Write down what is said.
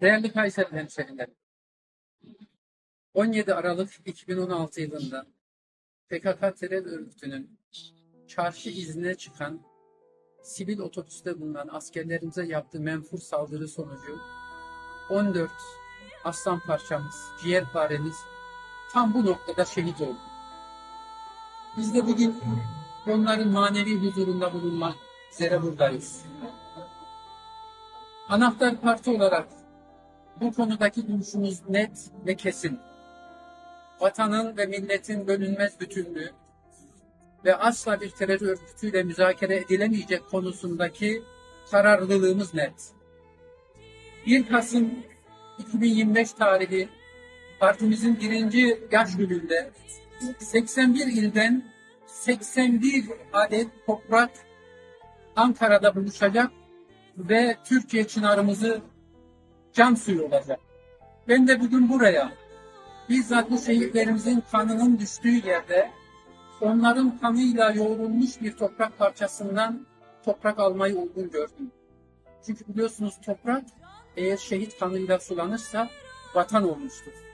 Değerli Kayseri hemşehrilerim, 17 Aralık 2016 yılında PKK terör örgütünün çarşı iznine çıkan sivil otobüste bulunan askerlerimize yaptığı menfur saldırı sonucu 14 aslan parçamız, ciğerparemiz tam bu noktada şehit oldu. Biz de bugün onların manevi huzurunda bulunmak üzere buradayız. Anahtar parti olarak bu konudaki duruşumuz net ve kesin. Vatanın ve milletin bölünmez bütünlüğü ve asla bir terör örgütüyle müzakere edilemeyecek konusundaki kararlılığımız net. 1 Kasım 2025 tarihi partimizin birinci yaş gününde 81 ilden 81 adet toprak Ankara'da buluşacak ve Türkiye çınarımızı can suyu olacak. Ben de bugün buraya bizzat bu şehitlerimizin kanının düştüğü yerde onların kanıyla yoğrulmuş bir toprak parçasından toprak almayı uygun gördüm. Çünkü biliyorsunuz toprak eğer şehit kanıyla sulanırsa vatan olmuştur.